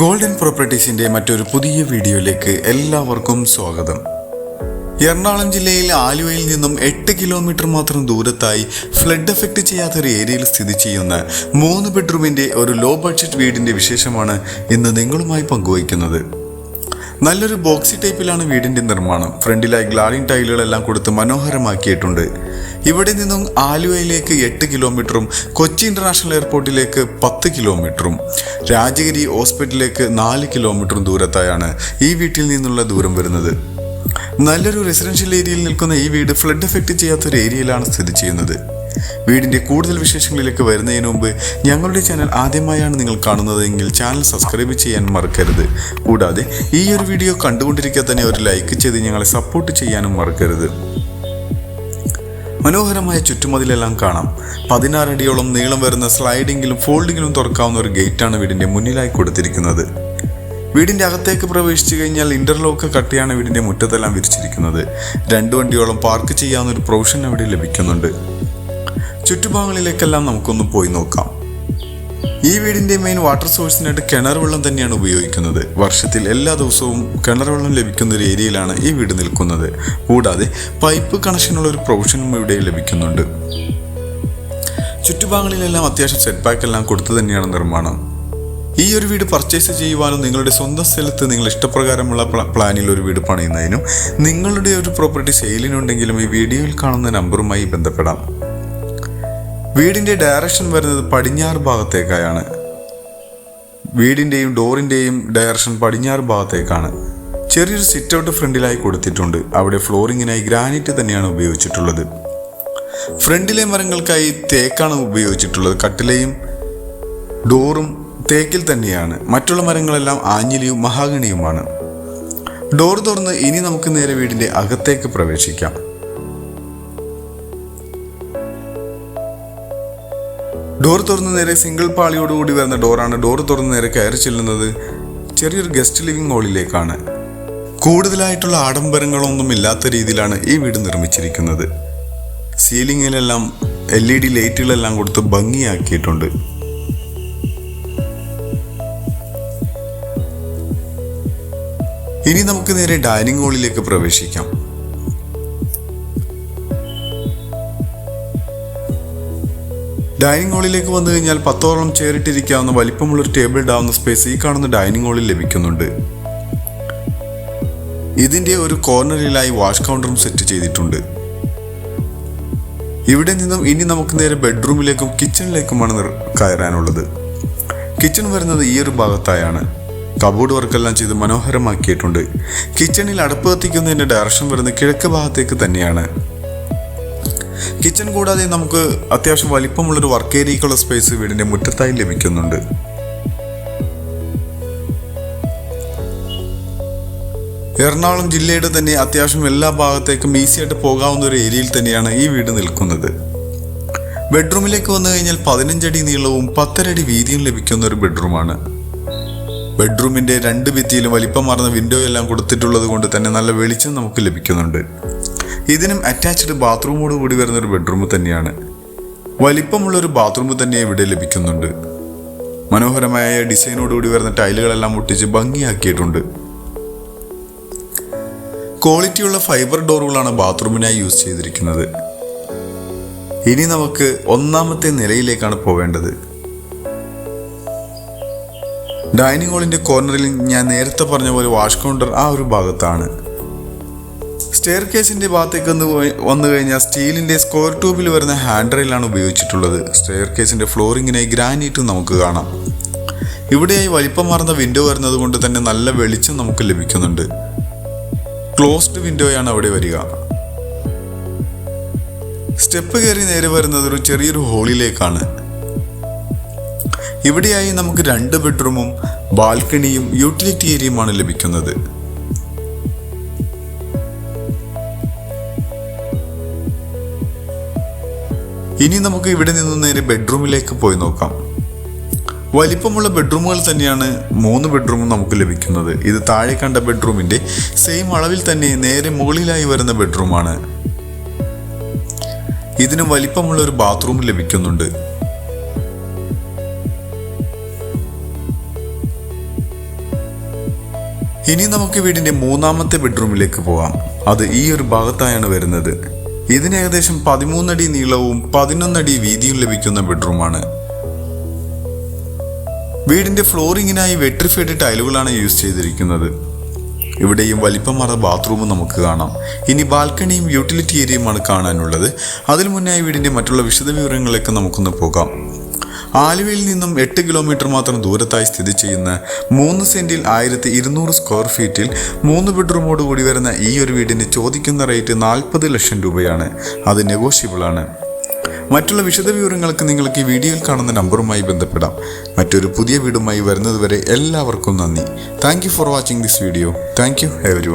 Golden പ്രോപ്പർട്ടീസിന്റെ മറ്റൊരു പുതിയ വീഡിയോയിലേക്ക് എല്ലാവർക്കും സ്വാഗതം. എറണാകുളം ജില്ലയിൽ ആലുവയിൽ നിന്നും എട്ട് കിലോമീറ്റർ മാത്രം ദൂരത്തായി ഫ്ലഡ് എഫക്റ്റ് ചെയ്യാത്ത ഒരു ഏരിയയിൽ സ്ഥിതി ചെയ്യുന്ന മൂന്ന് ബെഡ്റൂമിന്റെ ഒരു ലോ ബഡ്ജറ്റ് വീടിന്റെ വിശേഷമാണ് ഇന്ന് നിങ്ങളുമായി പങ്കുവയ്ക്കുന്നത്. നല്ലൊരു ബോക്സി ടൈപ്പിലാണ് വീടിന്റെ നിർമ്മാണം. ഫ്രണ്ടിലായി ഗ്ലാഡിംഗ് ടൈലുകളെല്ലാം കൊടുത്ത് മനോഹരമാക്കിയിട്ടുണ്ട്. ഇവിടെ നിന്നും ആലുവയിലേക്ക് എട്ട് കിലോമീറ്ററും കൊച്ചി ഇന്റർനാഷണൽ എയർപോർട്ടിലേക്ക് പത്ത് കിലോമീറ്ററും രാജഗിരി ഹോസ്പിറ്റലിലേക്ക് നാല് കിലോമീറ്ററും ദൂരത്തായാണ് ഈ വീട്ടിൽ നിന്നുള്ള ദൂരം വരുന്നത്. നല്ലൊരു റെസിഡൻഷ്യൽ ഏരിയയിൽ നിൽക്കുന്ന ഈ വീട് ഫ്ലഡ് എഫക്റ്റ് ചെയ്യാത്തൊരു ഏരിയയിലാണ് സ്ഥിതി ചെയ്യുന്നത്. വീടിന്റെ കൂടുതൽ വിശേഷങ്ങളിലേക്ക് വരുന്നതിന് മുമ്പ് ഞങ്ങളുടെ ചാനൽ ആദ്യമായാണ് നിങ്ങൾ കാണുന്നതെങ്കിൽ ചാനൽ സബ്സ്ക്രൈബ് ചെയ്യാൻ മറക്കരുത്. കൂടാതെ ഈ ഒരു വീഡിയോ കണ്ടുകൊണ്ടിരിക്കുക തന്നെ ഒരു ലൈക്ക് ചെയ്ത് ഞങ്ങളെ സപ്പോർട്ട് ചെയ്യാനും മറക്കരുത്. മനോഹരമായ ചുറ്റുമതിലെല്ലാം കാണാം. പതിനാറടിയോളം നീളം വരുന്ന സ്ലൈഡിങ്ങിലും ഫോൾഡിങ്ങിലും തുറക്കാവുന്ന ഒരു ഗേറ്റാണ് വീടിന്റെ മുന്നിലായി കൊടുത്തിരിക്കുന്നത്. വീടിന്റെ അകത്തേക്ക് പ്രവേശിച്ചു കഴിഞ്ഞാൽ ഇന്റർലോക്ക് കട്ടിയാണ് വീടിന്റെ മുറ്റത്തെല്ലാം വിരിച്ചിരിക്കുന്നത്. രണ്ട് വണ്ടിയോളം പാർക്ക് ചെയ്യാവുന്ന ഒരു പ്രൊവിഷൻ അവിടെ ലഭിക്കുന്നുണ്ട്. ചുറ്റുഭാഗങ്ങളിലേക്കെല്ലാം നമുക്കൊന്ന് പോയി നോക്കാം. ഈ വീടിന്റെ മെയിൻ വാട്ടർ സോഴ്സിനായിട്ട് കിണർ വെള്ളം തന്നെയാണ് ഉപയോഗിക്കുന്നത്. വർഷത്തിൽ എല്ലാ ദിവസവും കിണർ വെള്ളം ലഭിക്കുന്ന ഒരു ഏരിയയിലാണ് ഈ വീട് നിൽക്കുന്നത്. കൂടാതെ പൈപ്പ് കണക്ഷനുള്ള ഒരു പ്രൊവിഷനും ഇവിടെ ലഭിക്കുന്നുണ്ട്. ചുറ്റുഭാഗങ്ങളിലെല്ലാം അത്യാവശ്യം സെറ്റ് ബാക്ക് എല്ലാം കൊടുത്തു തന്നെയാണ് നിർമ്മാണം. ഈ ഒരു വീട് പർച്ചേസ് ചെയ്യുവാനും നിങ്ങളുടെ സ്വന്തം സ്ഥലത്ത് നിങ്ങൾ ഇഷ്ടപ്രകാരമുള്ള പ്ലാനിൽ ഒരു വീട് പണിയുന്നതിനും നിങ്ങളുടെ ഒരു പ്രോപ്പർട്ടി സെയിലിനുണ്ടെങ്കിലും ഈ വീഡിയോയിൽ കാണുന്ന നമ്പറുമായി ബന്ധപ്പെടാം. വീടിന്റെ ഡയറക്ഷൻ വരുന്നത് പടിഞ്ഞാറ് ഭാഗത്തേക്കായാണ്. വീടിന്റെയും ഡോറിന്റെയും ഡയറക്ഷൻ പടിഞ്ഞാറ് ഭാഗത്തേക്കാണ്. ചെറിയൊരു സിറ്റ് ഔട്ട് ഫ്രണ്ടിലായി കൊടുത്തിട്ടുണ്ട്. അവിടെ ഫ്ലോറിങ്ങിനായി ഗ്രാനൈറ്റ് തന്നെയാണ് ഉപയോഗിച്ചിട്ടുള്ളത്. ഫ്രണ്ടിലെ മരങ്ങൾക്കായി തേക്കാണ് ഉപയോഗിച്ചിട്ടുള്ളത്. കട്ടിലയും ഡോറും തേക്കിൽ തന്നെയാണ്. മറ്റുള്ള മരങ്ങളെല്ലാം ആഞ്ഞിലിയും മഹാഗണിയുമാണ്. ഡോർ തുറന്ന് ഇനി നമുക്ക് നേരെ വീടിന്റെ അകത്തേക്ക് പ്രവേശിക്കാം. ഡോർ തുറന്ന് നേരെ സിംഗിൾ പാളിയോടുകൂടി വരുന്ന ഡോറാണ് ഡോർ തുറന്ന് നേരെ കയറി ചെല്ലുന്നത് ചെറിയൊരു ഗസ്റ്റ് ലിവിംഗ് ഹാളിലേക്കാണ് കൂടുതലായിട്ടുള്ള ആഡംബരങ്ങളൊന്നും ഇല്ലാത്ത രീതിയിലാണ് ഈ വീട് നിർമ്മിച്ചിരിക്കുന്നത്. സീലിങ്ങിലെല്ലാം എൽ ഇ ഡി ലൈറ്റുകളെല്ലാം കൊടുത്ത് ഭംഗിയാക്കിയിട്ടുണ്ട്. ഇനി നമുക്ക് നേരെ ഡൈനിങ് ഹാളിലേക്ക് പ്രവേശിക്കാം. ഡൈനിങ് ഹാളിലേക്ക് വന്നു കഴിഞ്ഞാൽ പത്തോളം ചേറിട്ടിരിക്കാവുന്ന വലിപ്പമുള്ള ഒരു ടേബിൾ ഇടാവുന്ന സ്പേസ് ഈ കാണുന്ന ഡൈനിങ് ഹാളിൽ ലഭിക്കുന്നുണ്ട്. ഇതിന്റെ ഒരു കോർണറിലായി വാഷ് കൗണ്ടറും സെറ്റ് ചെയ്തിട്ടുണ്ട്. ഇവിടെ നിന്നും ഇനി നമുക്ക് നേരെ ബെഡ്റൂമിലേക്കും കിച്ചണിലേക്കുമാണ് കയറാനുള്ളത്. കിച്ചൺ വരുന്നത് ഈ ഒരു ഭാഗത്തായാണ്. കബോർഡ് വർക്കെല്ലാം ചെയ്ത് മനോഹരമാക്കിയിട്ടുണ്ട്. കിച്ചണിൽ അടുപ്പ് കത്തിക്കുന്നതിന്റെ ഡയറക്ഷൻ വരുന്നത് കിഴക്ക് ഭാഗത്തേക്ക് തന്നെയാണ്. കിച്ചൺ കൂടാതെ നമുക്ക് അത്യാവശ്യം വലിപ്പമുള്ളൊരു വർക്ക് ഏരിയക്കുള്ള സ്പേസ് വീടിന്റെ മുറ്റത്തായി ലഭിക്കുന്നുണ്ട്. എറണാകുളം ജില്ലയുടെ തന്നെ അത്യാവശ്യം എല്ലാ ഭാഗത്തേക്കും ഈസി ആയിട്ട് പോകാവുന്ന ഒരു ഏരിയയിൽ തന്നെയാണ് ഈ വീട് നിൽക്കുന്നത്. ബെഡ്റൂമിലേക്ക് വന്നു കഴിഞ്ഞാൽ പതിനഞ്ചടി നീളവും പത്തരടി വീതിയും ലഭിക്കുന്ന ഒരു ബെഡ്റൂമാണ് ബെഡ്റൂമിന്റെ രണ്ട് ഭിത്തിയിലും വലിപ്പം മറന്ന വിൻഡോ എല്ലാം കൊടുത്തിട്ടുള്ളത് കൊണ്ട് തന്നെ നല്ല വെളിച്ചം നമുക്ക് ലഭിക്കുന്നുണ്ട്. ഇതിനും അറ്റാച്ച്ഡ് ബാത്റൂമോട് കൂടി വരുന്ന ഒരു ബെഡ്റൂം തന്നെയാണ്. വലിപ്പമുള്ള ഒരു ബാത്റൂം തന്നെ ഇവിടെ ലഭിക്കുന്നുണ്ട്. മനോഹരമായ ഡിസൈനോട് കൂടി വരുന്ന ടൈലുകളെല്ലാം ഒട്ടിച്ച് ഭംഗിയാക്കിയിട്ടുണ്ട്. ക്വാളിറ്റിയുള്ള ഫൈബർ ഡോറുകളാണ് ബാത്റൂമിനായി യൂസ് ചെയ്തിരിക്കുന്നത്. ഇനി നമുക്ക് ഒന്നാമത്തെ നിലയിലേക്കാണ് പോവേണ്ടത്. ഡൈനിങ് ഹാളിന്റെ കോർണറിൽ ഞാൻ നേരത്തെ പറഞ്ഞ പോലെ വാഷ് കൗണ്ടർ ആ ഒരു ഭാഗത്താണ്. സ്റ്റെയർ കേസിന്റെ ഭാഗത്തേക്ക് വന്നു കഴിഞ്ഞാൽ സ്റ്റീലിന്റെ സ്ക്വയർ ട്യൂബിൽ വരുന്ന ഹാൻഡ് റെയിലാണ് ഉപയോഗിച്ചിട്ടുള്ളത്. സ്റ്റെയർ കേസിന്റെ ഫ്ലോറിങ്ങിനായി ഗ്രാനൈറ്റും നമുക്ക് കാണാം. ഇവിടെയായി വലിപ്പമാർന്ന വിൻഡോ വരുന്നത് കൊണ്ട് തന്നെ നല്ല വെളിച്ചം നമുക്ക് ലഭിക്കുന്നുണ്ട്. ക്ലോസ്ഡ് വിൻഡോയാണ് അവിടെ വരിക. സ്റ്റെപ്പ് കയറി നേരെ വരുന്നത് ഒരു ചെറിയൊരു ഹോളിലേക്കാണ് ഇവിടെയായി നമുക്ക് രണ്ട് ബെഡ്റൂമും ബാൽക്കണിയും യൂട്ടിലിറ്റി ഏരിയയുമാണ് ലഭിക്കുന്നത്. ഇനി നമുക്ക് ഇവിടെ നിന്ന് നേരെ ബെഡ്റൂമിലേക്ക് പോയി നോക്കാം. വലിപ്പമുള്ള ബെഡ്റൂമുകൾ തന്നെയാണ് മൂന്ന് ബെഡ്റൂമും നമുക്ക് ലഭിക്കുന്നത്. ഇത് താഴെ കണ്ട ബെഡ്റൂമിന്റെ സെയിം അളവിൽ തന്നെ നേരെ മുകളിലായി വരുന്ന ബെഡ്റൂമാണ്. ഇതിന് വലിപ്പമുള്ള ഒരു ബാത്റൂം ലഭിക്കുന്നുണ്ട്. ഇനി നമുക്ക് വീടിന്റെ മൂന്നാമത്തെ ബെഡ്റൂമിലേക്ക് പോകാം. അത് ഈ ഒരു ഭാഗത്തായാണ് വരുന്നത്. ഇതിന് ഏകദേശം പതിമൂന്നടി നീളവും പതിനൊന്നടി വീതിയും ലഭിക്കുന്ന ബെഡ്റൂമാണ്. വീടിന്റെ ഫ്ലോറിങ്ങിനായി വെട്രിഫൈഡ് ടൈലുകളാണ് യൂസ് ചെയ്തിരിക്കുന്നത്. ഇവിടെയും വലിപ്പമാർന്ന ബാത്റൂമും നമുക്ക് കാണാം. ഇനി ബാൽക്കണിയും യൂട്ടിലിറ്റി ഏരിയയുമാണ് കാണാനുള്ളത്. അതിനു മുന്നായി വീടിന്റെ മറ്റുള്ള വിശദവിവരങ്ങളിലേക്ക് നമുക്കൊന്ന് പോകാം. ആലുവയിൽ നിന്നും എട്ട് കിലോമീറ്റർ മാത്രം ദൂരത്തായി സ്ഥിതി ചെയ്യുന്ന മൂന്ന് സെന്റിൽ ആയിരത്തി ഇരുന്നൂറ് സ്ക്വയർ ഫീറ്റിൽ മൂന്ന് ബെഡ്റൂമോട് കൂടി വരുന്ന ഈ ഒരു വീടിന് ചോദിക്കുന്ന റേറ്റ് നാൽപ്പത് ലക്ഷം രൂപയാണ്. അത് നെഗോഷ്യബിൾ ആണ്. മറ്റുള്ള വിശദവിവരങ്ങൾക്ക് നിങ്ങൾക്ക് ഈ വീഡിയോയിൽ കാണുന്ന നമ്പറുമായി ബന്ധപ്പെടാം. മറ്റൊരു പുതിയ വീടുമായി വരുന്നതുവരെ എല്ലാവർക്കും നന്ദി. Thank for watching this video thank you every